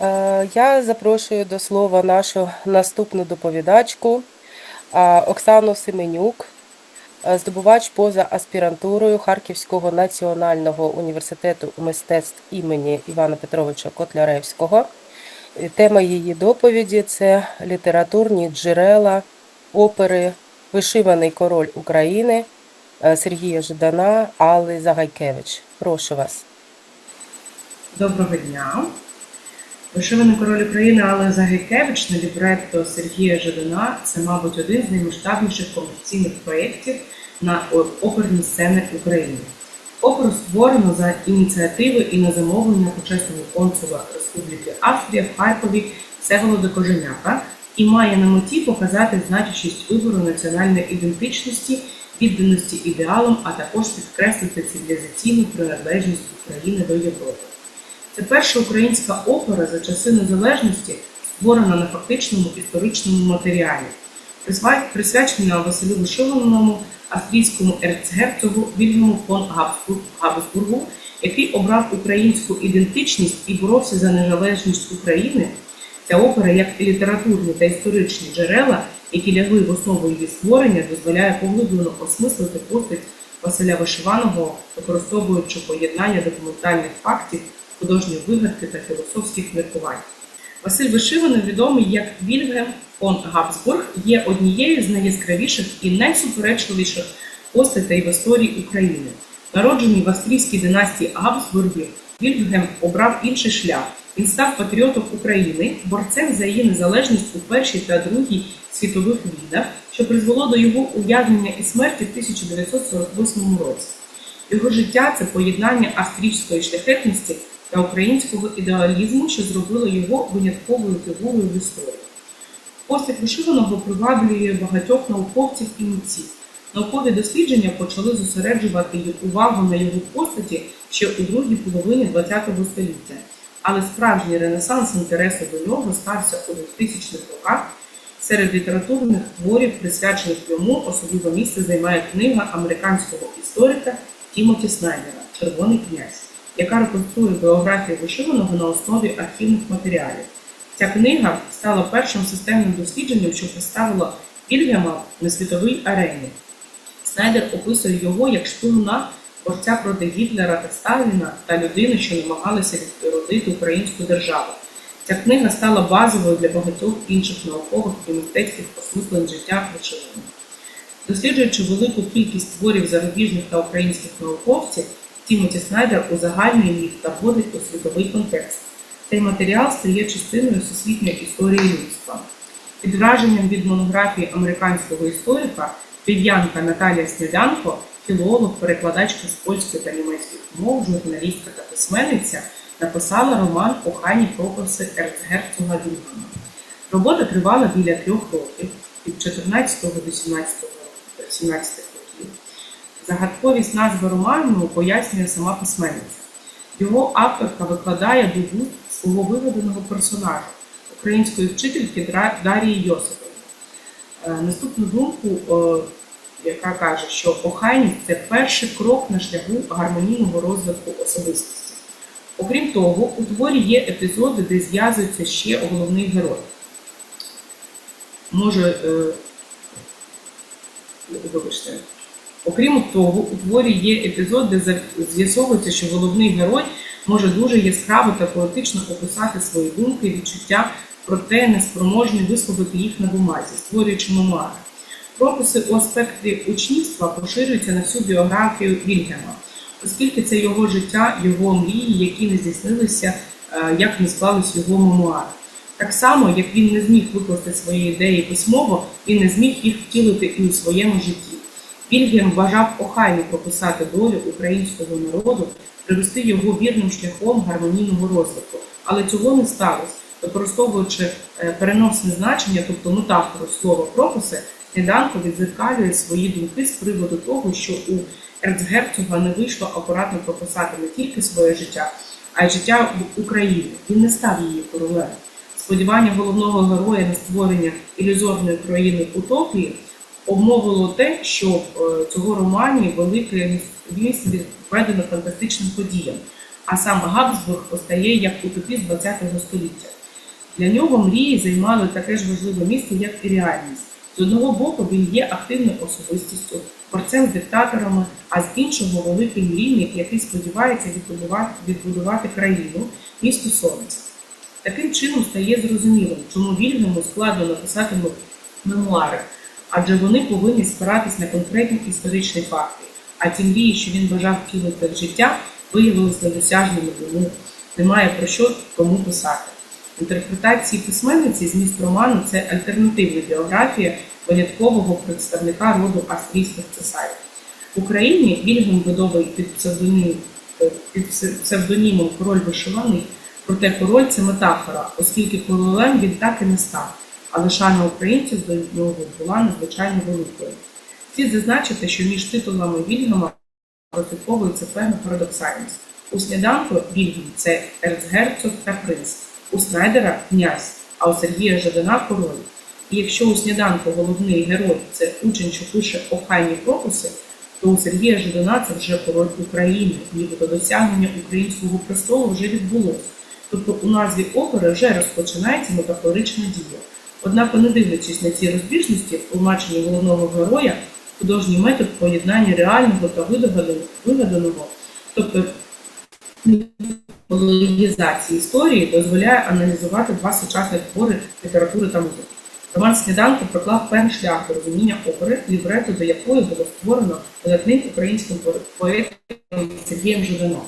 Е, Я запрошую до слова нашу наступну доповідачку Оксану Семенюк, е, здобувач поза аспірантурою Харківського національного університету мистецтв імені Івана Петровича Котляревського. Тема її доповіді це літературні джерела опери Вишиваний король України е, Сергія Жидана Алли Загайкевич. Прошу вас. Доброго дня. Вишиваний король України Алла Загайкевич на лібретто Сергія Жадана це, мабуть, один з наймасштабніших комерційних проєктів на оперні сцени України. Оперу створено за ініціативи і на замовлення почесного консула Республіки Австрія в Харкові Всеволода Коженяка і має на меті показати значущість вибору національної ідентичності, відданості ідеалам, а також підкреслити цивілізаційну приналежність України до Європи. Це перша українська опера за часи незалежності, створена на фактичному історичному матеріалі, присвячена Василю Вишиваному, австрійському ерцгерцогу Вільгельму фон Габсбургу, який обрав українську ідентичність і боровся за незалежність України. Ця опера, як і літературні та історичні джерела, які лягли в основу її створення, дозволяє поглиблено осмислити постать Василя Вишиваного, використовуючи поєднання документальних фактів, художньої вигадки та філософських міркувань. Василь Вишиваний, відомий як Вільгельм фон Габсбург, є однією з найяскравіших і найсуперечливіших постатей в історії України. Народжений в австрійській династії Габсбургів, Вільгельм обрав інший шлях. Він став патріотом України, борцем за її незалежність у Першій та Другій світових війнах, що призвело до його ув'язнення і смерті в 1948 році. Його життя це поєднання австрійської шляхетності та українського ідеалізму, що зробило його винятковою фігурою в історії. Постать вишиваного приваблює багатьох науковців і митців. Наукові дослідження почали зосереджувати увагу на його постаті ще у другій половині ХХ століття. Але справжній ренесанс інтересу до нього стався у 2000-х роках. Серед літературних творів, присвячених йому, особливе місце займає книга американського історика Тімоті Снайдера Червоний князь, яка реконструє біографію вишиваного на основі архівних матеріалів. Ця книга стала першим системним дослідженням, що поставило Вільгема на світовій арені. Снайдер описує його як шпигуна, борця проти Гітлера та Сталіна та людини, що намагалася відродити українську державу. Ця книга стала базовою для багатьох інших наукових і мистецьких осмислень життя Вишиваного. Досліджуючи велику кількість творів зарубіжних та українських науковців, Тімоті Снайдер узагальнює їх та вводить у світовий контекст. Цей матеріал стає частиною всесвітньої історії людства. Під враженням від монографії американського історика львів'янка Наталія Сніданко, філолог, перекладачка з польської та німецьких мов, журналістка та письменниця, написала роман Охайні прописи ерцгерцога Вільгама. Робота тривала біля трьох років від 14 до 17 17 років. Загадковість назви роману пояснює сама письменниця. Його авторка викладає вуст свого вигаданого персонажа, української вчительки Дарії Йосипової. Е, Наступну думку, е, яка каже, що охайність це перший крок на шляху гармонійного розвитку особистості. Окрім того, у творі є епізоди, де зв'язується ще головний герой. Може, е, вибачте, Окрім того, у творі є епізод, де з'ясовується, що головний герой може дуже яскраво та поетично описати свої думки і відчуття, проте не спроможний висловити їх на бумазі, створюючи мемуари. Прописи у аспекті учнівства поширюються на всю біографію Вільгема, оскільки це його життя, його мрії, які не здійснилися, е, як не склались його мемуари. Так само, як він не зміг викласти свої ідеї письмово, він не зміг їх втілити і у своєму житті. Вільгельм бажав охайно прописати долю українського народу, привести його вірним шляхом гармонійного розвитку, але цього не сталося. Використовуючи е, переносне значення, тобто метафору слова прописи, Сніданко відзеркалює свої думки з приводу того, що у ерцгерцога не вийшло акуратно прописати не тільки своє життя, а й життя в Україні. Він не став її королем. Сподівання головного героя на створення ілюзорної країни утопії обмовило те, що в е, цього романі велике місце відведено фантастичним подіям. а сам Габсбург постає як утопіст ХХ століття. Для нього мрії займали таке ж важливе місце, як і реальність. З одного боку, він є активною особистістю, борцем з диктаторами, а з іншого великий мрійник, який сподівається відбудувати, відбудувати країну, місто сонця. Таким чином стає зрозумілим, чому Вільгельму складно написати мемуари, адже вони повинні спиратись на конкретні історичні факти. А ті мрії, що він бажав втілити в життя, виявилися недосяжними, тому немає про що кому писати. Інтерпретації письменниці зміст роману це альтернативна біографія виняткового представника роду австрійських цесарів. В Україні Вільгельм Видовий під псевдонімом, е, під псевдонімом Король вишиваний, проте король це метафора, оскільки королем він так і не став, але шана українців до нього була надзвичайно великою. Слід зазначити, що між титулами Вільгельма прослідковується певна парадоксальність. У сніданку Вільгельм це ерцгерцог та принц, у Снайдера князь, а у Сергія Жадана король. І якщо у сніданку головний герой це учень, що пише охайні прописи, то у Сергія Жадана це вже король України, нібито досягнення українського престолу вже відбулося. Тобто у назві опери вже розпочинається метафорична дія. Однак, не дивлячись на ці розбіжності, в тлумаченні головного героя художній метод поєднання реального та вигаданого, тобто міфологізації історії дозволяє аналізувати два сучасних твори літератури та музики. Роман Сніданку проклав певний шлях до розуміння опери, лібрету до якої було створено видатним українським поетом Сергієм Жаданом.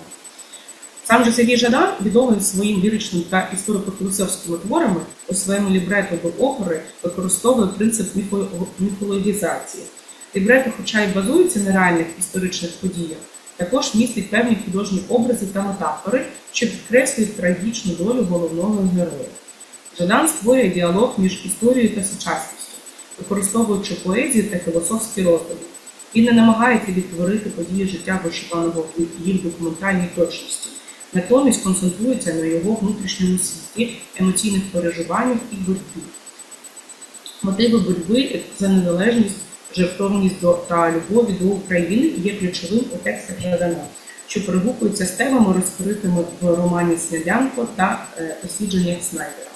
Сам же Сергій Жадан, відомий своїм ліричним та історико-філософськими творами, у своєму лібрету до опери використовує принцип міфо- міфологізації. Лібрето, хоча й базується на реальних історичних подіях, також містить певні художні образи та метафори, що підкреслюють трагічну долю головного героя. Жадан створює діалог між історією та сучасністю, використовуючи поезію та філософські роздуми. Він не намагається відтворити події життя вишиваного в їх документальній точності, натомість концентрується на його внутрішньому світі, емоційних переживаннях і боротьбі. Мотиви боротьби за незалежність, жертовність та любові до України є ключовим у текстах Жадана, що перегукуються з темами, розкритими в романі Снядянко та е, дослідженнях Снайдера.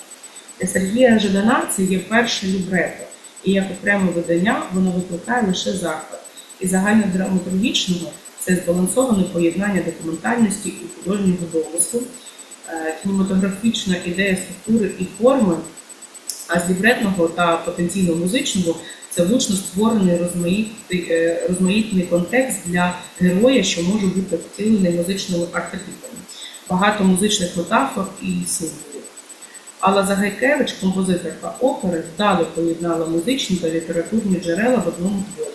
Для Сергія Жадана це є перше лібрето, і як окреме видання воно викликає лише захват. І загальнодраматургічного це збалансоване поєднання документальності і художнього домислу, е, кінематографічна ідея структури і форми, а з лібретного та потенційно музичного це влучно створений розмаїтний, е, розмаїтний контекст для героя, що може бути втілений музичними архетипами, багато музичних метафор і символів. Алла Загайкевич, композиторка опери, вдало поєднала музичні та літературні джерела в одному творі.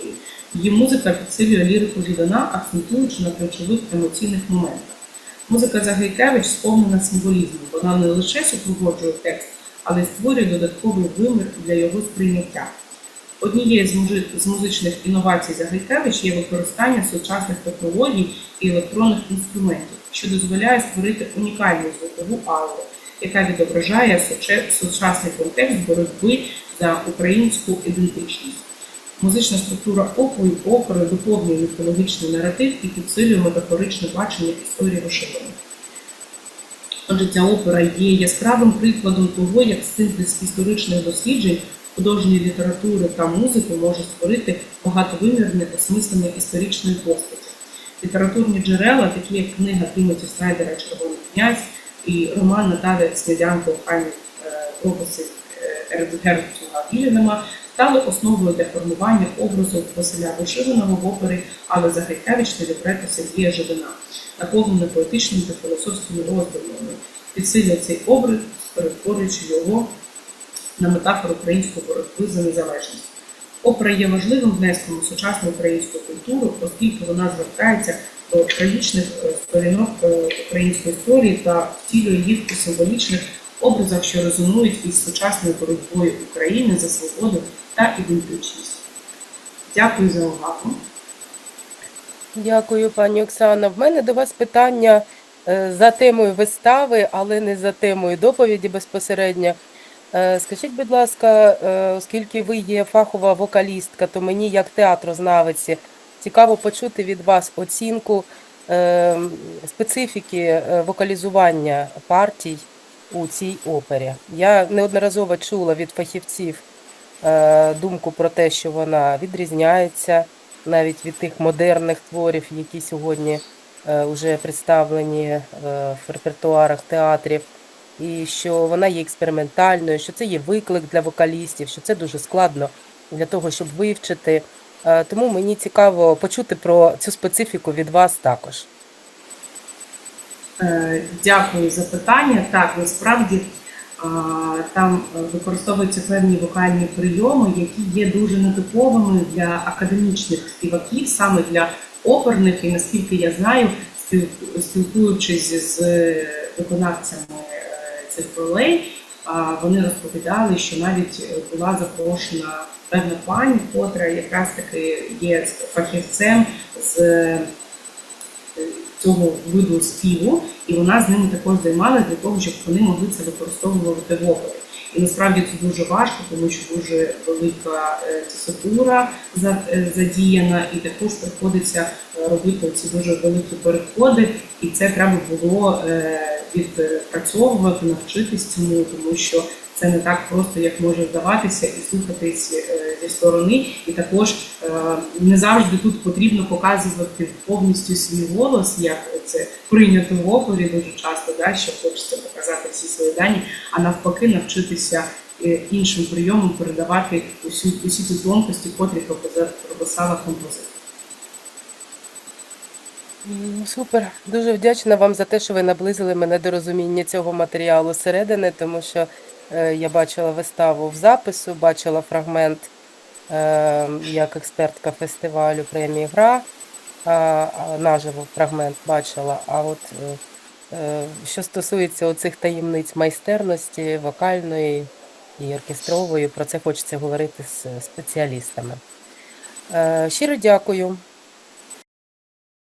Її музика підсилює лірику Жидана, акцентуючи на ключових емоційних моментах. Музика Загайкевич сповнена символізму. Вона не лише супроводжує текст, але й створює додатковий вимір для його сприйняття. Однією з, музичних інновацій Загайкевич є використання сучасних технологій і електронних інструментів, що дозволяє створити унікальну звукову ауру, яка відображає сучасний контекст боротьби за українську ідентичність. Музична структура опої опери доповнює міфологічний наратив і підсилює метафоричне бачення історії вишивання. Отже, ця опера є яскравим прикладом того, як синтез історичних досліджень, художньої літератури та музики може створити багатовимірне осмислення історичної постаті. Літературні джерела, такі як книга Тимоті Снайдера Червоний князь і роман Наталі Снідянко «Охайні е, е, Герцога Вільгельма, стали основою для формування образу Василя Вишиваного в опері Алли Загайкевич та лібрето Сергія Жадана, наповнене поетичними та філософськими роздумами. Підсилює цей образ, перетворюючи його на метафору української боротьби за незалежність. Опера є важливим внеском у сучасну українську культуру, оскільки вона звертається до трагічних е, сторінок е, української історії та втілює їх у символічних образах, що резонують із сучасною боротьбою України за свободу та ідентичність. Дякую за увагу. Дякую, пані Оксана. В мене до вас питання е, за темою вистави, але не за темою доповіді безпосередньо. Е, Скажіть, будь ласка, е, оскільки ви є фахова вокалістка, то мені, як театрознавиці, цікаво почути від вас оцінку специфіки вокалізування партій у цій опері. Я неодноразово чула від фахівців е, думку про те, що вона відрізняється навіть від тих модерних творів, які сьогодні вже представлені е, в репертуарах театрів, і що вона є експериментальною, що це є виклик для вокалістів, що це дуже складно для того, щоб вивчити. Е, Тому мені цікаво почути про цю специфіку від вас також. Е, Дякую за питання. Так, насправді там е, використовуються певні вокальні прийоми, які є дуже нетиповими для академічних співаків, саме для оперних, і наскільки я знаю, спілкуючись з виконавцями е, цих ролей, вони розповідали, що навіть була запрошена певна пані, котра якраз таки є фахівцем з цього виду співу, і вона з ними також займалася для того, щоб вони могли це використовувати в опері. І насправді це дуже важко, тому що дуже велика е, тесатура за- е, задіяна, і також приходиться е, робити ці дуже великі переходи, і це треба було е, відпрацьовувати, навчитись цьому, тому що це не так просто, як може здаватися, і слухатись е, зі сторони. І також е, не завжди тут потрібно показувати повністю свій голос, як це прийнято в опері дуже часто, да, що хочеться показати всі свої дані, а навпаки, навчитися е, іншим прийомом передавати усю, усі ті тонкості, котрі прописала композитор. Супер, дуже вдячна вам за те, що ви наблизили мене до розуміння цього матеріалу зсередини, тому що я бачила виставу в запису, бачила фрагмент е, як експертка фестивалю премії Гра, а наживо фрагмент бачила. А от е, е, що стосується оцих таємниць майстерності, вокальної і оркестрової, про це хочеться говорити з спеціалістами. Е, Щиро дякую.